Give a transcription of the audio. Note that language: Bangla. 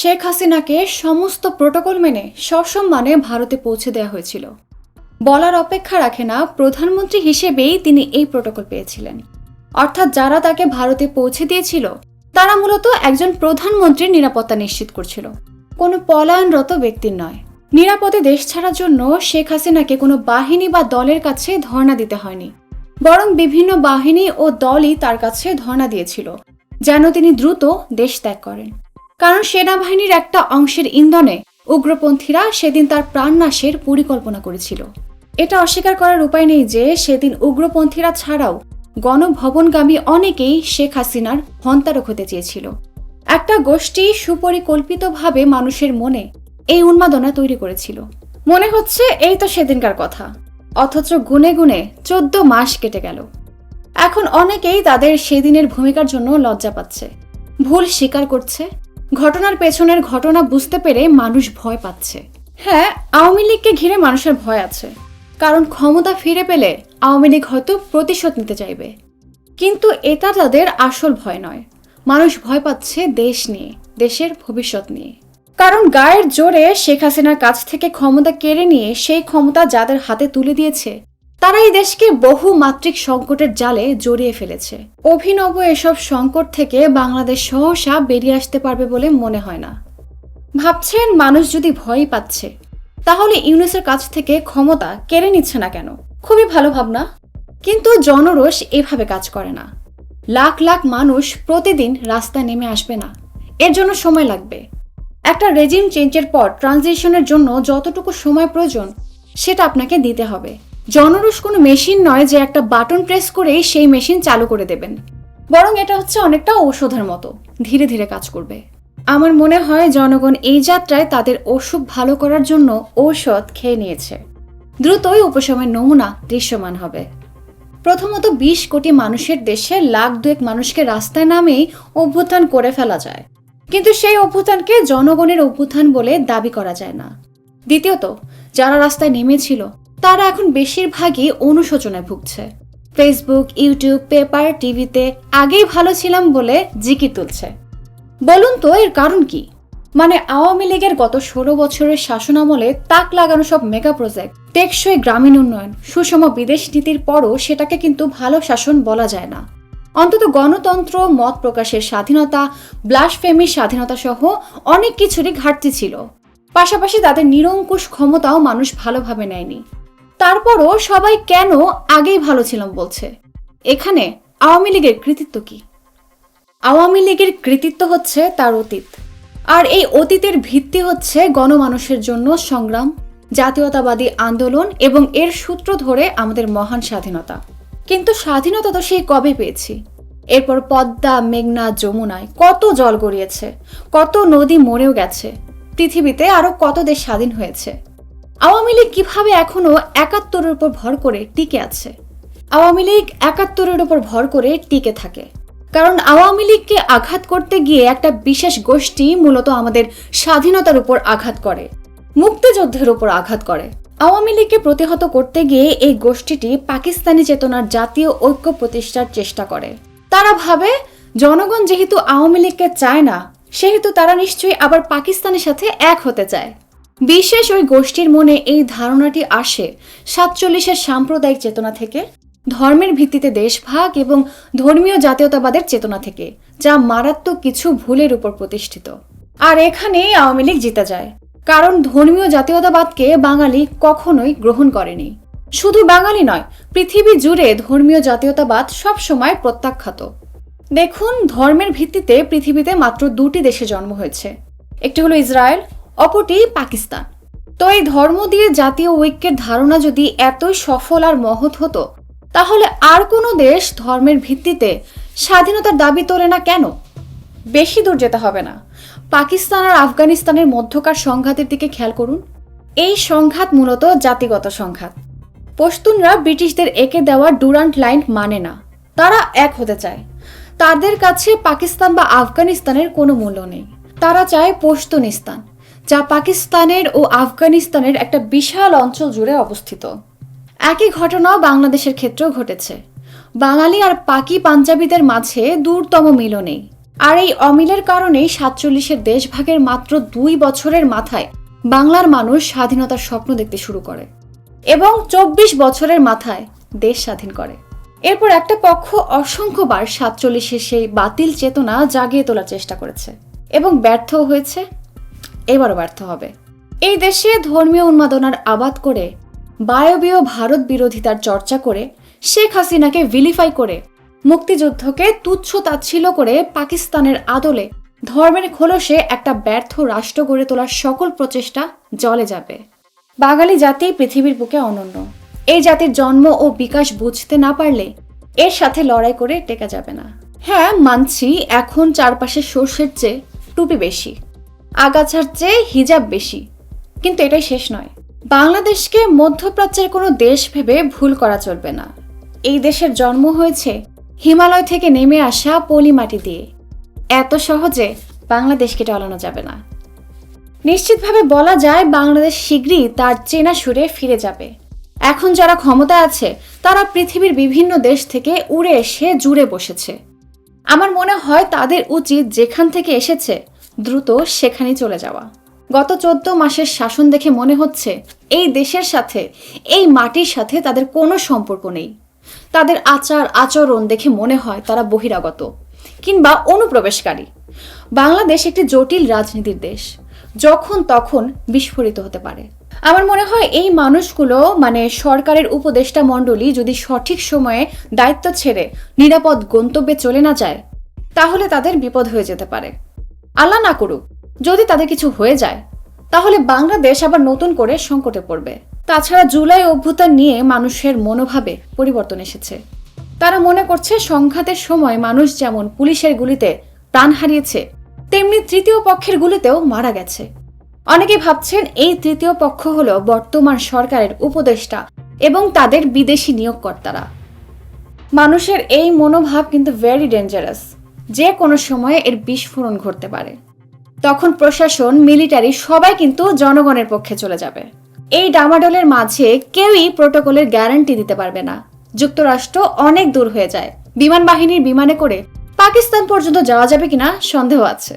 শেখ হাসিনাকে সমস্ত প্রোটোকল মেনে সসম্মানে ভারতে পৌঁছে দেওয়া হয়েছিল। বলার অপেক্ষা রাখে না প্রধানমন্ত্রী হিসেবেই তিনি এই প্রোটোকল পেয়েছিলেন। অর্থাৎ যারা তাকে ভারতে পৌঁছে দিয়েছিল, তারা মূলত একজন প্রধানমন্ত্রীর নিরাপত্তা নিশ্চিত করছিল। কোনো পলায়নরত ব্যক্তির নয়। নিরাপদে দেশ ছাড়ার জন্য শেখ হাসিনাকে কোনো বাহিনী বা দলের কাছে ধর্ণা দিতে হয়নি। বরং বিভিন্ন বাহিনী ও দলই তার কাছে ধর্ণা দিয়েছিল, যেন তিনি দ্রুত দেশ ত্যাগ করেন। কারণ সেনাবাহিনীর একটা অংশের ইন্ধনে উগ্রপন্থীরা সেদিন তার প্রাণনাশের পরিকল্পনা করেছিল। এটা অস্বীকার করার উপায় নেই যে সেদিন উগ্রপন্থীরা ছাড়াও গণভবনগামী অনেকেই শেখ হাসিনার হন্তারক হতে চেয়েছিল। একটা গোষ্ঠী সুপরিকল্পিতভাবে মানুষের মনে এই উন্মাদনা তৈরি করেছিল। মনে হচ্ছে এই তো সেদিনকার কথা। অথচ গুনে গুনে চোদ্দ মাস কেটে গেল। এখন অনেকেই তাদের সেদিনের ভূমিকার জন্য লজ্জা পাচ্ছে। ভুল স্বীকার করছে। ঘটনার পেছনের ঘটনা বুঝতে পেরে মানুষ ভয় পাচ্ছে। হ্যাঁ আওয়ামী লীগকে ঘিরে মানুষের ভয় আছে। কারণ ক্ষমতা ফিরে পেলে আওয়ামী লীগ হয়তো প্রতিশোধ নিতে চাইবে। কিন্তু এটা তাদের আসল ভয় নয়। মানুষ ভয় পাচ্ছে দেশ নিয়ে, দেশের ভবিষ্যৎ নিয়ে। কারণ গায়ের জোরে শেখ হাসিনার কাছ থেকে ক্ষমতা কেড়ে নিয়ে সেই ক্ষমতা যাদের হাতে তুলে দিয়েছে তারা এই দেশকে বহু মাত্রিক সংকটের জালে জড়িয়ে ফেলেছে। অভিনব এসব সংকট থেকে বাংলাদেশ সহসা বেরিয়ে আসতে পারবে বলে মনে হয় না। ভাবছেন মানুষ যদি ভয়ই পাচ্ছে, তাহলে ইউনুসের কাছ থেকে ক্ষমতা কেড়ে নিচ্ছে না কেন? খুবই ভালো ভাবনা। কিন্তু জনরোষ এভাবে কাজ করে না। লাখ লাখ মানুষ প্রতিদিন রাস্তায় নেমে আসবে না। এর জন্য সময় লাগবে। একটা রেজিম চেঞ্জের পর ট্রানজিশনের জন্য যতটুকু সময় প্রয়োজন, সেটা আপনাকে দিতে হবে। জনরোষ কোনো মেশিন নয় যে একটা বাটন প্রেস করে সেই মেশিন চালু করে দেবেন। বরং এটা হচ্ছে অনেকটা ঔষধের মতো। ধীরে ধীরে কাজ করবে। আমার মনে হয় জনগণ এই যাত্রায় তাদের অসুখ ভালো করার জন্য ঔষধ খেয়ে নিয়েছে। দ্রুতই উপশমের নমুনা দৃশ্যমান হবে। প্রথমত বিশ কোটি মানুষের দেশে লাখ দুয়েক মানুষকে রাস্তায় নামেই অভ্যুত্থান করে ফেলা যায়। কিন্তু সেই অভ্যুত্থানকে জনগণের অভ্যুত্থান বলে দাবি করা যায় না। দ্বিতীয়ত, যারা রাস্তায় নেমেছিল তারা এখন বেশিরভাগই অনুশোচনায় ভুগছে। ফেসবুক ইউটিউব পেপার, টিভিতে আগেই ভালো ছিলাম বলে জিকি তুলছে। বলুন তো এর কারণ কি? মানে আওয়ামী লীগের গত ষোলো বছরের শাসনামলে তাক লাগানো সব মেগা প্রজেক্ট টেকসই গ্রামীণ উন্নয়ন, সুষম বিদেশ নীতির পরও সেটাকে কিন্তু ভালো শাসন বলা যায় না। অন্তত গণতন্ত্র, মত প্রকাশের স্বাধীনতা ব্লাসফেমির স্বাধীনতা সহ অনেক কিছুরই ঘাটতি ছিল। পাশাপাশি তাদের নিরঙ্কুশ ক্ষমতাও মানুষ ভালোভাবে নেয়নি। তারপরও সবাই কেন আগেই ভালো ছিলাম বলছে? এখানে আওয়ামী লীগের কৃতিত্ব কি? আওয়ামী লীগের কৃতিত্ব হচ্ছে তার অতীত। আর এই অতীতের ভিত্তি হচ্ছে গণমানুষের জন্য সংগ্রাম, জাতীয়তাবাদী আন্দোলন এবং এর সূত্র ধরে আমাদের মহান স্বাধীনতা। কিন্তু স্বাধীনতা তো সেই কবে পেয়েছি? এরপর পদ্মা, মেঘনা, যমুনায় কত জল গড়িয়েছে, কত নদী মরেও গেছে, পৃথিবীতে আরও কত দেশ স্বাধীন হয়েছে। আওয়ামী লীগ কীভাবে এখনও একাত্তরের উপর ভর করে টিকে আছে? আওয়ামী লীগ একাত্তরের উপর ভর করে টিকে থাকে। কারণ আওয়ামী লীগকে আঘাত করতে গিয়ে একটা বিশেষ গোষ্ঠী মূলত আমাদের স্বাধীনতার উপর আঘাত করে, মুক্তিযুদ্ধের উপর আঘাত করে। আওয়ামী লীগকে প্রতিহত করতে গিয়ে এই গোষ্ঠীটি পাকিস্তানি চেতনার জাতীয় ঐক্য প্রতিষ্ঠার চেষ্টা করে। তারা ভাবে, জনগণ যেহেতু আওয়ামী লীগকে চায় না, সেহেতু তারা নিশ্চয়ই আবার পাকিস্তানের সাথে এক হতে চায়। বিশেষ ওই গোষ্ঠীর মনে এই ধারণাটি আসে সাতচল্লিশের সাম্প্রদায়িক চেতনা থেকে, ধর্মের ভিত্তিতে দেশভাগ এবং ধর্মীয় জাতীয়তাবাদের চেতনা থেকে, যা মারাত্মক কিছু ভুলের উপর প্রতিষ্ঠিত। আর এখানেই আওয়ামী লীগ জিতে যায়, কারণ ধর্মীয় জাতীয়তাবাদকে বাঙালি কখনোই গ্রহণ করেনি। শুধু বাঙালি নয়, পৃথিবী জুড়ে ধর্মীয় জাতীয়তাবাদ সবসময় প্রত্যাখ্যাত। দেখুন, ধর্মের ভিত্তিতে পৃথিবীতে মাত্র দুটি দেশে জন্ম হয়েছে। একটি হলো ইসরায়েল অপরটি পাকিস্তান। তো এই ধর্ম দিয়ে জাতীয় ঐক্যের ধারণা যদি এতই সফল আর মহৎ হতো, তাহলে আর কোনো দেশ ধর্মের ভিত্তিতে স্বাধীনতার দাবি তোলে না কেন? বেশি দূর যেতে হবে না। পাকিস্তান আর আফগানিস্তানের মধ্যকার সংঘাতের দিকে খেয়াল করুন। এই সংঘাত মূলত জাতিগত সংঘাত। পশতুনরা ব্রিটিশদের একে দেওয়া ডুরান্ট লাইন মানে না। তারা এক হতে চায়। তাদের কাছে পাকিস্তান বা আফগানিস্তানের কোনো মূল্য নেই। তারা চায় পশতুনিস্তান। যা পাকিস্তানের ও আফগানিস্তানের একটা বিশাল অঞ্চল জুড়ে অবস্থিত। একই ঘটনা বাংলাদেশের ক্ষেত্রেও ঘটেছে। বাঙালি আর পাকি পাঞ্জাবিদের মাঝে দূরতম মিল নেই আর এই অমিলের কারণেই সাতচল্লিশের দেশভাগের মাত্র দুই বছরের মাথায় বাংলার মানুষ স্বাধীনতার স্বপ্ন দেখতে শুরু করে এবং চব্বিশ বছরের মাথায় দেশ স্বাধীন করে। এরপর একটা পক্ষ অসংখ্যবার সাতচল্লিশের সেই বাতিল চেতনা জাগিয়ে তোলার চেষ্টা করেছে এবং ব্যর্থ হয়েছে। এবারও ব্যর্থ হবে। এই দেশে ধর্মীয় উন্মাদনার আবাদ করে, বায়বীয় ভারত বিরোধিতার চর্চা করে, শেখ হাসিনাকে ভিলিফাই করে, মুক্তিযুদ্ধকে তুচ্ছ তাচ্ছিল করে পাকিস্তানের আদলে ধর্মের খোলসে একটা ব্যর্থ রাষ্ট্র গড়ে তোলার সকল প্রচেষ্টা জলে যাবে। বাঙালি জাতি পৃথিবীর বুকে অনন্য। এই জাতির জন্ম ও বিকাশ বুঝতে না পারলে এর সাথে লড়াই করে টেকা যাবে না। হ্যাঁ মানছি এখন চারপাশে সর্ষের চেয়ে টুপি বেশি। আগাছার চেয়ে হিজাব বেশি। কিন্তু এটাই শেষ নয়। বাংলাদেশকে মধ্যপ্রাচ্যের কোনো দেশ ভেবে ভুল করা চলবে না। এই দেশের জন্ম হয়েছে হিমালয় থেকে নেমে আসা পলি মাটি দিয়ে। এত সহজে বাংলাদেশকে টলানো যাবে না। নিশ্চিতভাবে বলা যায় বাংলাদেশ শীঘ্রই তার চেনা সুরে ফিরে যাবে। এখন যারা ক্ষমতা আছে, তারা পৃথিবীর বিভিন্ন দেশ থেকে উড়ে এসে জুড়ে বসেছে। আমার মনে হয় তাদের উচিত যেখান থেকে এসেছে দ্রুত সেখানেই চলে যাওয়া। গত চোদ্দ মাসের শাসন দেখে মনে হচ্ছে, এই দেশের সাথে, এই মাটির সাথে তাদের কোনো সম্পর্ক নেই। তাদের আচার আচরণ দেখে মনে হয় তারা বহিরাগত কিংবা অনুপ্রবেশকারী। বাংলাদেশ একটি জটিল রাজনীতির দেশ, যখন তখন বিস্ফোরিত হতে পারে। আমার মনে হয় এই মানুষগুলো মানে সরকারের উপদেষ্টা মণ্ডলী, যদি সঠিক সময়ে দায়িত্ব ছেড়ে নিরাপদ গন্তব্যে চলে না যায়, তাহলে তাদের বিপদ হয়ে যেতে পারে। আল্লাহ না করুক, যদি তাদের কিছু হয়ে যায়, তাহলে বাংলাদেশ আবার নতুন করে সংকটে পড়বে। তাছাড়া জুলাই অভ্যুত্থান নিয়ে মানুষের মনোভাবে পরিবর্তন এসেছে। তারা মনে করছে সংঘাতের সময় মানুষ যেমন পুলিশের গুলিতে প্রাণ হারিয়েছে, তেমনি তৃতীয় পক্ষের গুলিতেও মারা গেছে। অনেকে ভাবছেন এই তৃতীয় পক্ষ হল বর্তমান সরকারের উপদেষ্টা এবং তাদের বিদেশি নিয়োগকর্তারা। মানুষের এই মনোভাব কিন্তু ভেরি ডেঞ্জারাস যে কোনো সময়ে এর বিস্ফোরণ ঘটতে পারে। তখন প্রশাসন, মিলিটারি সবাই কিন্তু জনগণের পক্ষে চলে যাবে। এই ডামাডোলের মাঝে কেউই প্রোটোকলের গ্যারান্টি দিতে পারবে না। যুক্তরাষ্ট্র অনেক দূর হয়ে যায়। বিমান বাহিনীর বিমানে করে পাকিস্তান পর্যন্ত যাওয়া যাবে কিনা সন্দেহ আছে।